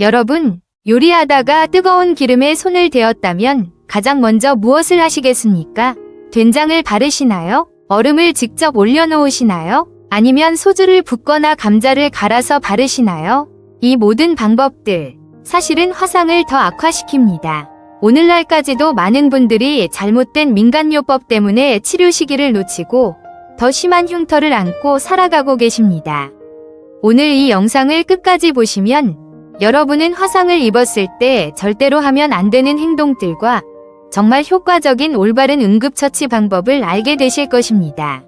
여러분, 요리하다가 뜨거운 기름에 손을 대었다면 가장 먼저 무엇을 하시겠습니까? 된장을 바르시나요? 얼음을 직접 올려놓으시나요? 아니면 소주를 붓거나 감자를 갈아서 바르시나요? 이 모든 방법들, 사실은 화상을 더 악화시킵니다. 오늘날까지도 많은 분들이 잘못된 민간요법 때문에 치료 시기를 놓치고 더 심한 흉터를 안고 살아가고 계십니다. 오늘 이 영상을 끝까지 보시면 여러분은 화상을 입었을 때 절대로 하면 안 되는 행동들과 정말 효과적인 올바른 응급처치 방법을 알게 되실 것입니다.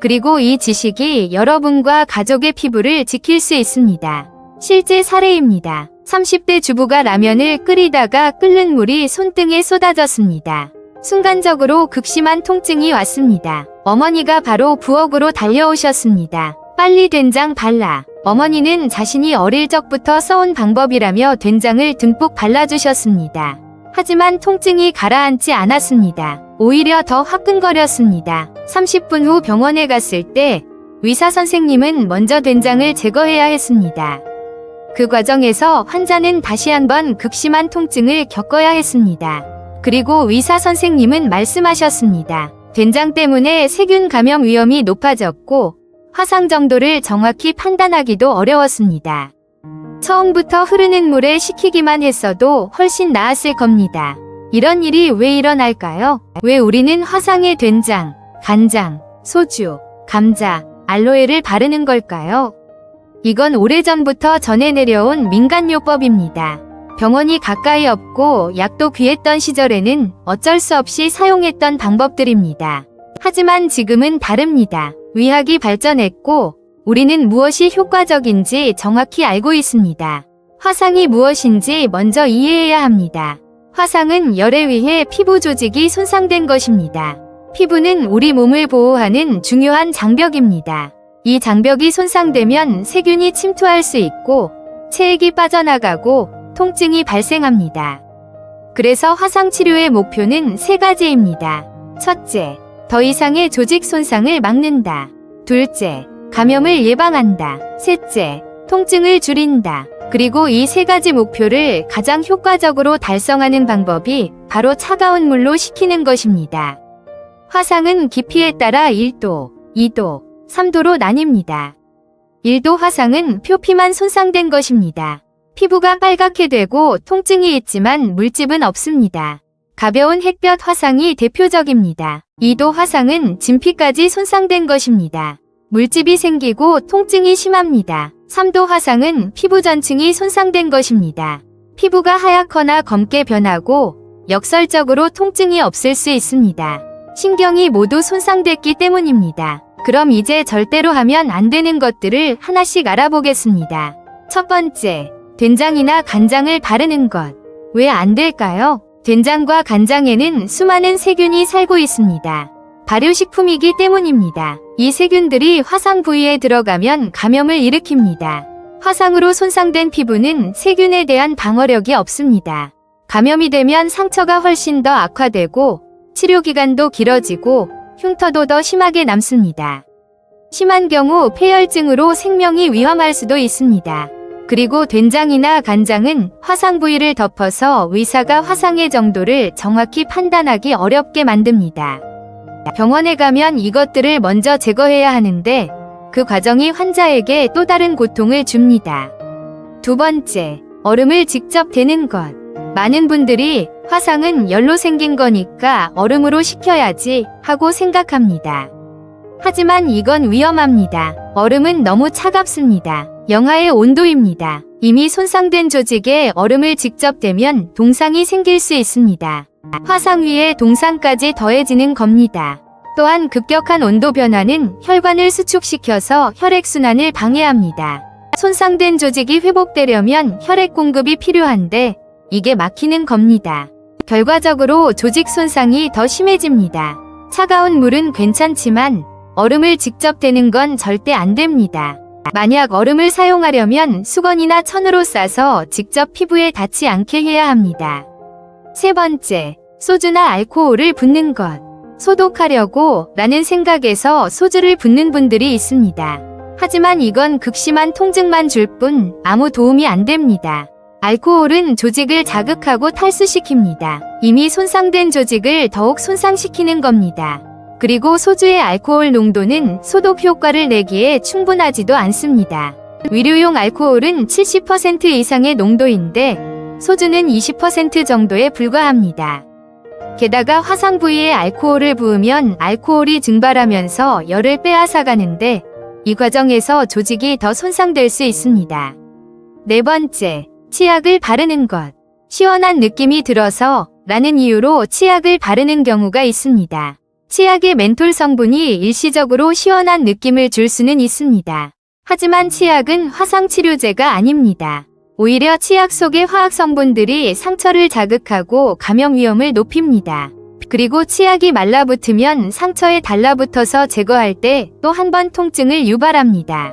그리고 이 지식이 여러분과 가족의 피부를 지킬 수 있습니다. 실제 사례입니다. 30대 주부가 라면을 끓이다가 끓는 물이 손등에 쏟아졌습니다. 순간적으로 극심한 통증이 왔습니다. 어머니가 바로 부엌으로 달려오셨습니다. 빨리 된장 발라. 어머니는 자신이 어릴 적부터 써온 방법이라며 된장을 듬뿍 발라주셨습니다. 하지만 통증이 가라앉지 않았습니다. 오히려 더 화끈거렸습니다. 30분 후 병원에 갔을 때 의사 선생님은 먼저 된장을 제거해야 했습니다. 그 과정에서 환자는 다시 한번 극심한 통증을 겪어야 했습니다. 그리고 의사 선생님은 말씀하셨습니다. 된장 때문에 세균 감염 위험이 높아졌고 화상 정도를 정확히 판단하기도 어려웠습니다. 처음부터 흐르는 물에 식히기만 했어도 훨씬 나았을 겁니다. 이런 일이 왜 일어날까요? 왜 우리는 화상에 된장, 간장, 소주, 감자, 알로에를 바르는 걸까요? 이건 오래전부터 전해 내려온 민간요법입니다. 병원이 가까이 없고 약도 귀했던 시절에는 어쩔 수 없이 사용했던 방법들입니다. 하지만 지금은 다릅니다. 의학이 발전했고 우리는 무엇이 효과적인지 정확히 알고 있습니다. 화상이 무엇인지 먼저 이해해야 합니다. 화상은 열에 의해 피부 조직이 손상된 것입니다. 피부는 우리 몸을 보호하는 중요한 장벽입니다. 이 장벽이 손상되면 세균이 침투할 수 있고 체액이 빠져나가고 통증이 발생합니다. 그래서 화상 치료의 목표는 세 가지입니다. 첫째, 더 이상의 조직 손상을 막는다. 둘째, 감염을 예방한다. 셋째, 통증을 줄인다. 그리고 이 세 가지 목표를 가장 효과적으로 달성하는 방법이 바로 차가운 물로 식히는 것입니다. 화상은 깊이에 따라 1도, 2도, 3도로 나뉩니다. 1도 화상은 표피만 손상된 것입니다. 피부가 빨갛게 되고 통증이 있지만 물집은 없습니다. 가벼운 햇볕 화상이 대표적입니다. 2도 화상은 진피까지 손상된 것입니다. 물집이 생기고 통증이 심합니다. 3도 화상은 피부 전층이 손상된 것입니다. 피부가 하얗거나 검게 변하고 역설적으로 통증이 없을 수 있습니다. 신경이 모두 손상됐기 때문입니다. 그럼 이제 절대로 하면 안 되는 것들을 하나씩 알아보겠습니다. 첫 번째, 된장이나 간장을 바르는 것. 왜 안 될까요? 된장과 간장에는 수많은 세균이 살고 있습니다. 발효식품이기 때문입니다. 이 세균들이 화상 부위에 들어가면 감염을 일으킵니다. 화상으로 손상된 피부는 세균에 대한 방어력이 없습니다. 감염이 되면 상처가 훨씬 더 악화되고 치료 기간도 길어지고 흉터도 더 심하게 남습니다. 심한 경우 폐혈증으로 생명이 위험할 수도 있습니다. 그리고 된장이나 간장은 화상 부위를 덮어서 의사가 화상의 정도를 정확히 판단하기 어렵게 만듭니다. 병원에 가면 이것들을 먼저 제거해야 하는데 그 과정이 환자에게 또 다른 고통을 줍니다. 두 번째, 얼음을 직접 대는 것. 많은 분들이 화상은 열로 생긴 거니까 얼음으로 식혀야지 하고 생각합니다. 하지만 이건 위험합니다. 얼음은 너무 차갑습니다. 영하의 온도입니다. 이미 손상된 조직에 얼음을 직접 대면 동상이 생길 수 있습니다. 화상 위에 동상까지 더해지는 겁니다. 또한 급격한 온도 변화는 혈관을 수축시켜서 혈액순환을 방해합니다. 손상된 조직이 회복되려면 혈액 공급이 필요한데 이게 막히는 겁니다. 결과적으로 조직 손상이 더 심해집니다. 차가운 물은 괜찮지만 얼음을 직접 대는 건 절대 안 됩니다. 만약 얼음을 사용하려면 수건이나 천으로 싸서 직접 피부에 닿지 않게 해야 합니다. 세 번째, 소주나 알코올을 붓는 것. 소독하려고 라는 생각에서 소주를 붓는 분들이 있습니다. 하지만 이건 극심한 통증만 줄 뿐 아무 도움이 안 됩니다. 알코올은 조직을 자극하고 탈수시킵니다. 이미 손상된 조직을 더욱 손상시키는 겁니다. 그리고 소주의 알코올 농도는 소독 효과를 내기에 충분하지도 않습니다. 위료용 알코올은 70% 이상의 농도인데 소주는 20% 정도에 불과합니다. 게다가 화상 부위에 알코올을 부으면 알코올이 증발하면서 열을 빼앗아가는데 이 과정에서 조직이 더 손상될 수 있습니다. 네 번째, 치약을 바르는 것. 시원한 느낌이 들어서 라는 이유로 치약을 바르는 경우가 있습니다. 치약의 멘톨 성분이 일시적으로 시원한 느낌을 줄 수는 있습니다. 하지만 치약은 화상치료제가 아닙니다. 오히려 치약 속의 화학 성분들이 상처를 자극하고 감염 위험을 높입니다. 그리고 치약이 말라붙으면 상처에 달라붙어서 제거할 때 또 한 번 통증을 유발합니다.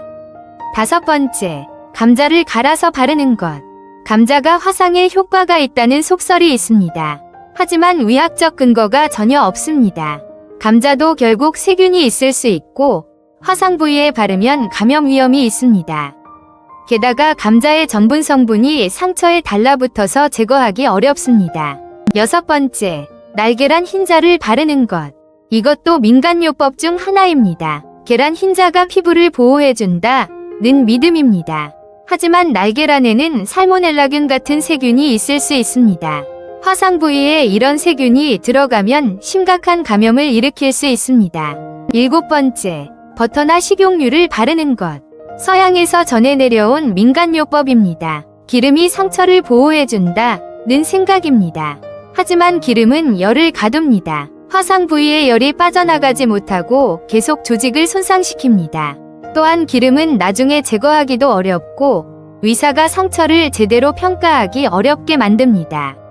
다섯 번째, 감자를 갈아서 바르는 것. 감자가 화상에 효과가 있다는 속설이 있습니다. 하지만 의학적 근거가 전혀 없습니다. 감자도 결국 세균이 있을 수 있고 화상 부위에 바르면 감염 위험이 있습니다. 게다가 감자의 전분 성분이 상처에 달라붙어서 제거하기 어렵습니다. 여섯 번째, 날계란 흰자를 바르는 것. 이것도 민간요법 중 하나입니다. 계란 흰자가 피부를 보호해준다 는 믿음입니다. 하지만 날계란에는 살모넬라균 같은 세균이 있을 수 있습니다. 화상 부위에 이런 세균이 들어가면 심각한 감염을 일으킬 수 있습니다. 일곱 번째, 버터나 식용유를 바르는 것. 서양에서 전해 내려온 민간요법입니다. 기름이 상처를 보호해준다 는 생각입니다. 하지만 기름은 열을 가둡니다. 화상 부위에 열이 빠져나가지 못하고 계속 조직을 손상시킵니다. 또한 기름은 나중에 제거하기도 어렵고 의사가 상처를 제대로 평가하기 어렵게 만듭니다.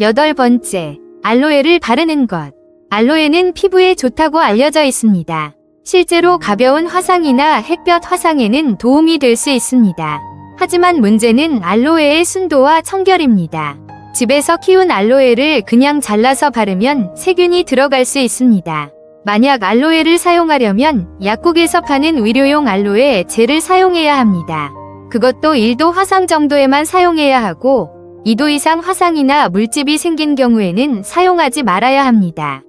여덟 번째, 알로에를 바르는 것. 알로에는 피부에 좋다고 알려져 있습니다. 실제로 가벼운 화상이나 햇볕 화상에는 도움이 될 수 있습니다. 하지만 문제는 알로에의 순도와 청결입니다. 집에서 키운 알로에를 그냥 잘라서 바르면 세균이 들어갈 수 있습니다. 만약 알로에를 사용하려면 약국에서 파는 의료용 알로에 젤을 사용해야 합니다. 그것도 1도 화상 정도에만 사용해야 하고 2도 이상 화상이나 물집이 생긴 경우에는 사용하지 말아야 합니다.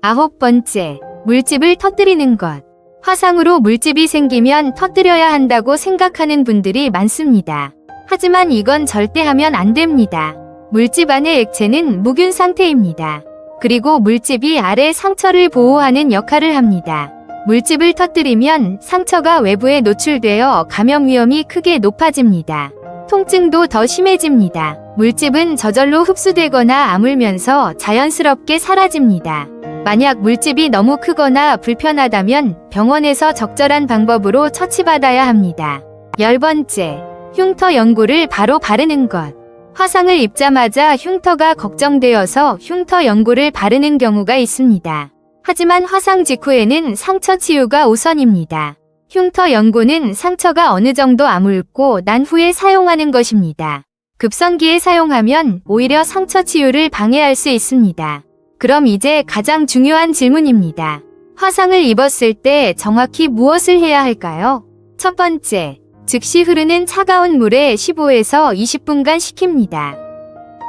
아홉 번째, 물집을 터뜨리는 것. 화상으로 물집이 생기면 터뜨려야 한다고 생각하는 분들이 많습니다. 하지만 이건 절대 하면 안 됩니다. 물집 안의 액체는 무균 상태입니다. 그리고 물집이 아래 상처를 보호하는 역할을 합니다. 물집을 터뜨리면 상처가 외부에 노출되어 감염 위험이 크게 높아집니다. 통증도 더 심해집니다. 물집은 저절로 흡수되거나 아물면서 자연스럽게 사라집니다. 만약 물집이 너무 크거나 불편하다면 병원에서 적절한 방법으로 처치받아야 합니다. 열 번째, 흉터 연고를 바로 바르는 것. 화상을 입자마자 흉터가 걱정되어서 흉터 연고를 바르는 경우가 있습니다. 하지만 화상 직후에는 상처 치유가 우선입니다. 흉터 연고는 상처가 어느 정도 아물고 난 후에 사용하는 것입니다. 급성기에 사용하면 오히려 상처 치유를 방해할 수 있습니다. 그럼 이제 가장 중요한 질문입니다. 화상을 입었을 때 정확히 무엇을 해야 할까요? 첫 번째, 즉시 흐르는 차가운 물에 15에서 20분간 식힙니다.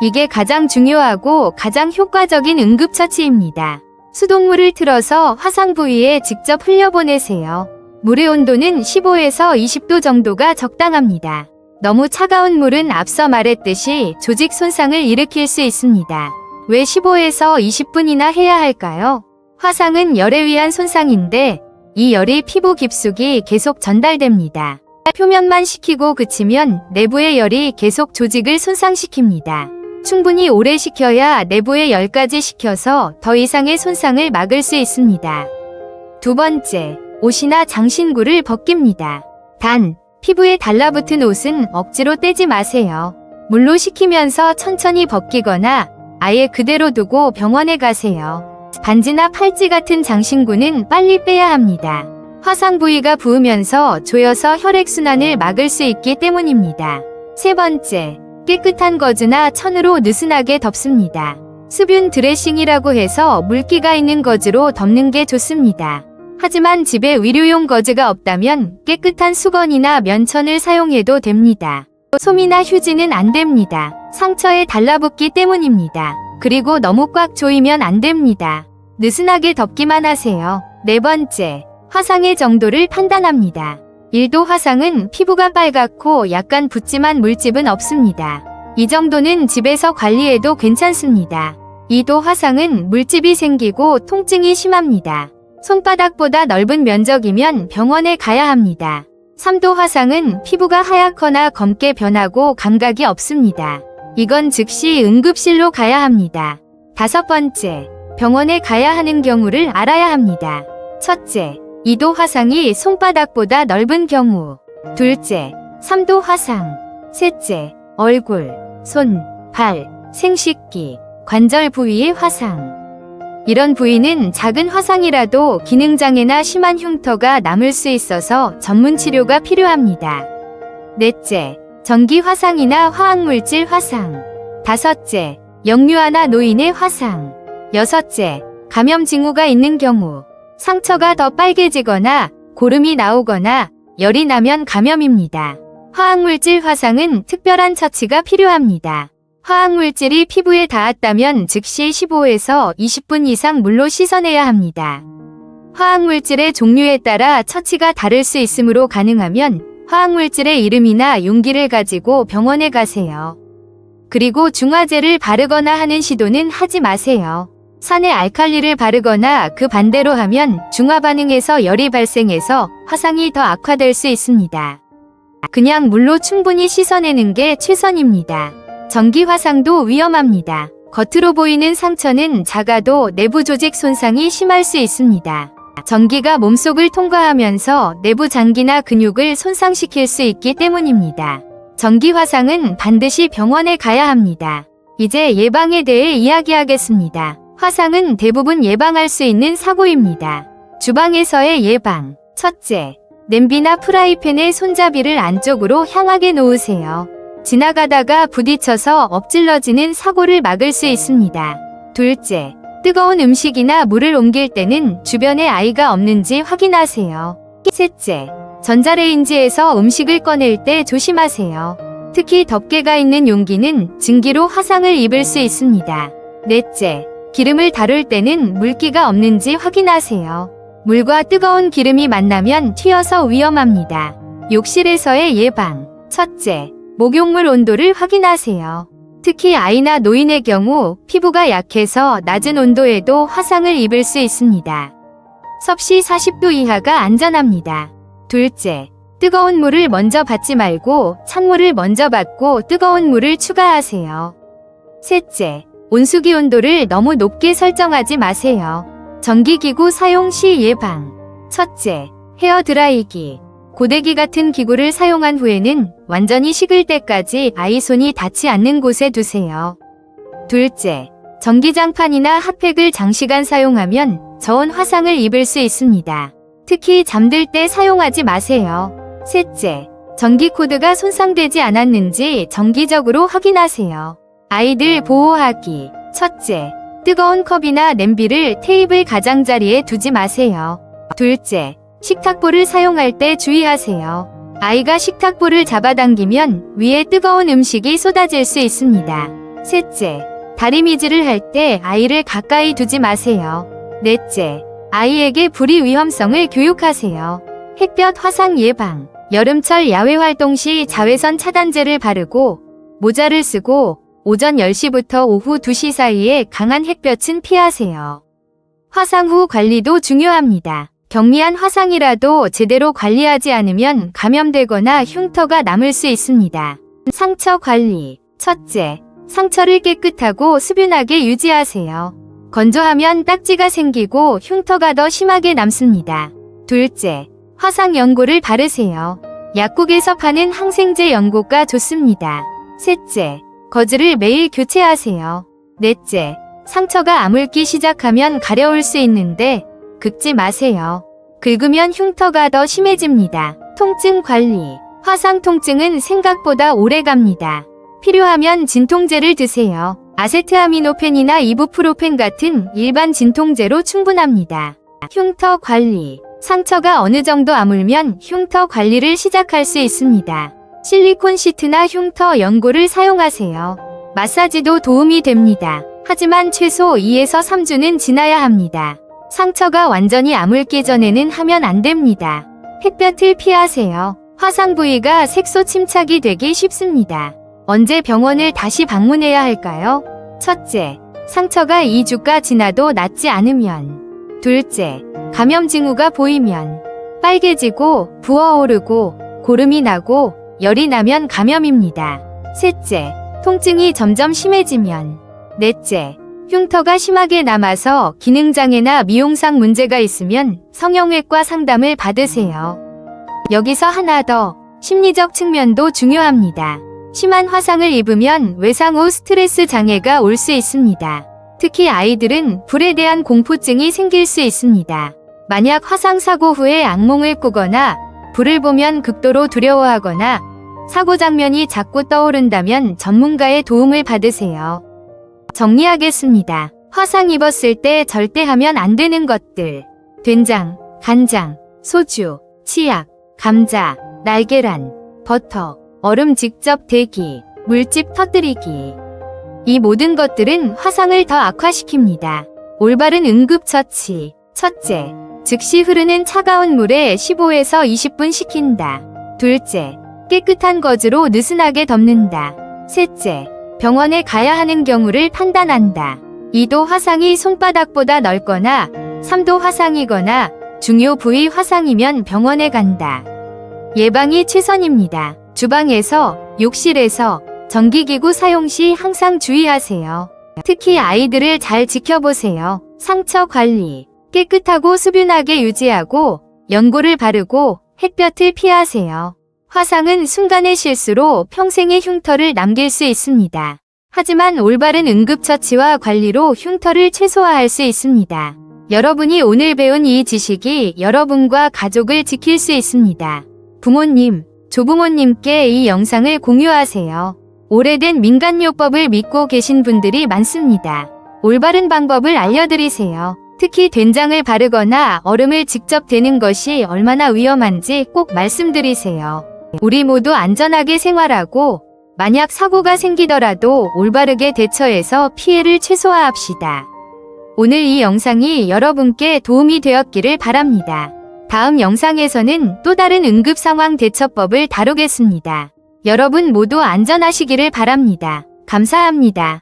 이게 가장 중요하고 가장 효과적인 응급처치입니다. 수돗물을 틀어서 화상 부위에 직접 흘려보내세요. 물의 온도는 15에서 20도 정도가 적당합니다. 너무 차가운 물은 앞서 말했듯이 조직 손상을 일으킬 수 있습니다. 왜 15에서 20분이나 해야 할까요? 화상은 열에 의한 손상인데 이 열이 피부 깊숙이 계속 전달됩니다. 표면만 식히고 그치면 내부의 열이 계속 조직을 손상시킵니다. 충분히 오래 식혀야 내부의 열까지 식혀서 더 이상의 손상을 막을 수 있습니다. 두 번째, 옷이나 장신구를 벗깁니다. 단, 피부에 달라붙은 옷은 억지로 떼지 마세요. 물로 식히면서 천천히 벗기거나 아예 그대로 두고 병원에 가세요. 반지나 팔찌 같은 장신구는 빨리 빼야 합니다. 화상 부위가 부으면서 조여서 혈액순환을 막을 수 있기 때문입니다. 세 번째, 깨끗한 거즈나 천으로 느슨하게 덮습니다. 수분 드레싱이라고 해서 물기가 있는 거즈로 덮는 게 좋습니다. 하지만 집에 의료용 거즈가 없다면 깨끗한 수건이나 면천을 사용해도 됩니다. 솜이나 휴지는 안 됩니다. 상처에 달라붙기 때문입니다. 그리고 너무 꽉 조이면 안 됩니다. 느슨하게 덮기만 하세요. 네 번째, 화상의 정도를 판단합니다. 1도 화상은 피부가 빨갛고 약간 붓지만 물집은 없습니다. 이 정도는 집에서 관리해도 괜찮습니다. 2도 화상은 물집이 생기고 통증이 심합니다. 손바닥보다 넓은 면적이면 병원에 가야 합니다. 3도 화상은 피부가 하얗거나 검게 변하고 감각이 없습니다. 이건 즉시 응급실로 가야 합니다. 다섯 번째, 병원에 가야 하는 경우를 알아야 합니다. 첫째, 2도 화상이 손바닥보다 넓은 경우. 둘째, 3도 화상. 셋째, 얼굴, 손, 발, 생식기, 관절 부위의 화상. 이런 부위는 작은 화상이라도 기능장애나 심한 흉터가 남을 수 있어서 전문 치료가 필요합니다. 넷째, 전기 화상이나 화학물질 화상. 다섯째, 역류하나 노인의 화상. 여섯째, 감염 징후가 있는 경우. 상처가 더 빨개지거나 고름이 나오거나 열이 나면 감염입니다. 화학물질 화상은 특별한 처치가 필요합니다. 화학물질이 피부에 닿았다면 즉시 15에서 20분 이상 물로 씻어내야 합니다. 화학물질의 종류에 따라 처치가 다를 수 있으므로 가능하면 화학물질의 이름이나 용기를 가지고 병원에 가세요. 그리고 중화제를 바르거나 하는 시도는 하지 마세요. 산에 알칼리를 바르거나 그 반대로 하면 중화 반응에서 열이 발생해서 화상이 더 악화될 수 있습니다. 그냥 물로 충분히 씻어내는 게 최선입니다. 전기 화상도 위험합니다. 겉으로 보이는 상처는 작아도 내부 조직 손상이 심할 수 있습니다. 전기가 몸속을 통과하면서 내부 장기나 근육을 손상시킬 수 있기 때문입니다. 전기 화상은 반드시 병원에 가야 합니다. 이제 예방에 대해 이야기하겠습니다. 화상은 대부분 예방할 수 있는 사고입니다. 주방에서의 예방. 첫째, 냄비나 프라이팬의 손잡이를 안쪽으로 향하게 놓으세요. 지나가다가 부딪혀서 엎질러지는 사고를 막을 수 있습니다. 둘째, 뜨거운 음식이나 물을 옮길 때는 주변에 아이가 없는지 확인하세요. 셋째, 전자레인지에서 음식을 꺼낼 때 조심하세요. 특히 덮개가 있는 용기는 증기로 화상을 입을 수 있습니다. 넷째, 기름을 다룰 때는 물기가 없는지 확인하세요. 물과 뜨거운 기름이 만나면 튀어서 위험합니다. 욕실에서의 예방. 첫째, 목욕물 온도를 확인하세요. 특히 아이나 노인의 경우 피부가 약해서 낮은 온도에도 화상을 입을 수 있습니다. 섭씨 40도 이하가 안전합니다. 둘째, 뜨거운 물을 먼저 받지 말고 찬물을 먼저 받고 뜨거운 물을 추가하세요. 셋째, 온수기 온도를 너무 높게 설정하지 마세요. 전기기구 사용 시 예방. 첫째, 헤어 드라이기. 고데기 같은 기구를 사용한 후에는 완전히 식을 때까지 아이 손이 닿지 않는 곳에 두세요. 둘째, 전기장판이나 핫팩을 장시간 사용하면 저온 화상을 입을 수 있습니다. 특히 잠들 때 사용하지 마세요. 셋째, 전기 코드가 손상되지 않았는지 정기적으로 확인하세요. 아이들 보호하기. 첫째, 뜨거운 컵이나 냄비를 테이블 가장자리에 두지 마세요. 둘째, 식탁보를 사용할 때 주의하세요. 아이가 식탁보를 잡아당기면 위에 뜨거운 음식이 쏟아질 수 있습니다. 셋째, 다리미질을 할 때 아이를 가까이 두지 마세요. 넷째, 아이에게 불이 위험성을 교육하세요. 햇볕 화상 예방. 여름철 야외 활동 시 자외선 차단제를 바르고 모자를 쓰고 오전 10시부터 오후 2시 사이에 강한 햇볕은 피하세요. 화상 후 관리도 중요합니다. 경미한 화상이라도 제대로 관리하지 않으면 감염되거나 흉터가 남을 수 있습니다. 상처 관리. 첫째, 상처를 깨끗하고 수분하게 유지하세요. 건조하면 딱지가 생기고 흉터가 더 심하게 남습니다. 둘째, 화상 연고를 바르세요. 약국에서 파는 항생제 연고가 좋습니다. 셋째, 거즈를 매일 교체하세요. 넷째, 상처가 아물기 시작하면 가려울 수 있는데 긁지 마세요. 긁으면 흉터가 더 심해집니다. 통증 관리. 화상 통증은 생각보다 오래 갑니다. 필요하면 진통제를 드세요. 아세트아미노펜이나 이부프로펜 같은 일반 진통제로 충분합니다. 흉터 관리. 상처가 어느 정도 아물면 흉터 관리를 시작할 수 있습니다. 실리콘 시트나 흉터 연고를 사용하세요. 마사지도 도움이 됩니다. 하지만 최소 2에서 3주는 지나야 합니다. 상처가 완전히 아물기 전에는 하면 안 됩니다. 햇볕을 피하세요. 화상 부위가 색소 침착이 되기 쉽습니다. 언제 병원을 다시 방문해야 할까요? 첫째, 상처가 2주가 지나도 낫지 않으면. 둘째, 감염 징후가 보이면. 빨개지고 부어오르고 고름이 나고 열이 나면 감염입니다. 셋째, 통증이 점점 심해지면. 넷째, 흉터가 심하게 남아서 기능장애나 미용상 문제가 있으면 성형외과 상담을 받으세요. 여기서 하나 더, 심리적 측면도 중요합니다. 심한 화상을 입으면 외상 후 스트레스 장애가 올 수 있습니다. 특히 아이들은 불에 대한 공포증이 생길 수 있습니다. 만약 화상 사고 후에 악몽을 꾸거나 불을 보면 극도로 두려워하거나 사고 장면이 자꾸 떠오른다면 전문가의 도움을 받으세요. 정리하겠습니다. 화상 입었을 때 절대 하면 안 되는 것들. 된장, 간장, 소주, 치약, 감자, 날계란, 버터, 얼음 직접 대기, 물집 터뜨리기. 이 모든 것들은 화상을 더 악화시킵니다. 올바른 응급처치. 첫째, 즉시 흐르는 차가운 물에 15에서 20분 식힌다. 둘째, 깨끗한 거즈로 느슨하게 덮는다. 셋째, 병원에 가야 하는 경우를 판단한다. 2도 화상이 손바닥보다 넓거나 3도 화상이거나 중요 부위 화상이면 병원에 간다. 예방이 최선입니다. 주방에서, 욕실에서, 전기기구 사용 시 항상 주의하세요. 특히 아이들을 잘 지켜보세요. 상처 관리. 깨끗하고 수분하게 유지하고 연고를 바르고 햇볕을 피하세요. 화상은 순간의 실수로 평생의 흉터를 남길 수 있습니다. 하지만 올바른 응급처치와 관리로 흉터를 최소화할 수 있습니다. 여러분이 오늘 배운 이 지식이 여러분과 가족을 지킬 수 있습니다. 부모님, 조부모님께 이 영상을 공유하세요. 오래된 민간요법을 믿고 계신 분들이 많습니다. 올바른 방법을 알려드리세요. 특히 된장을 바르거나 얼음을 직접 대는 것이 얼마나 위험한지 꼭 말씀드리세요. 우리 모두 안전하게 생활하고 만약 사고가 생기더라도 올바르게 대처해서 피해를 최소화합시다. 오늘 이 영상이 여러분께 도움이 되었기를 바랍니다. 다음 영상에서는 또 다른 응급 상황 대처법을 다루겠습니다. 여러분 모두 안전하시기를 바랍니다. 감사합니다.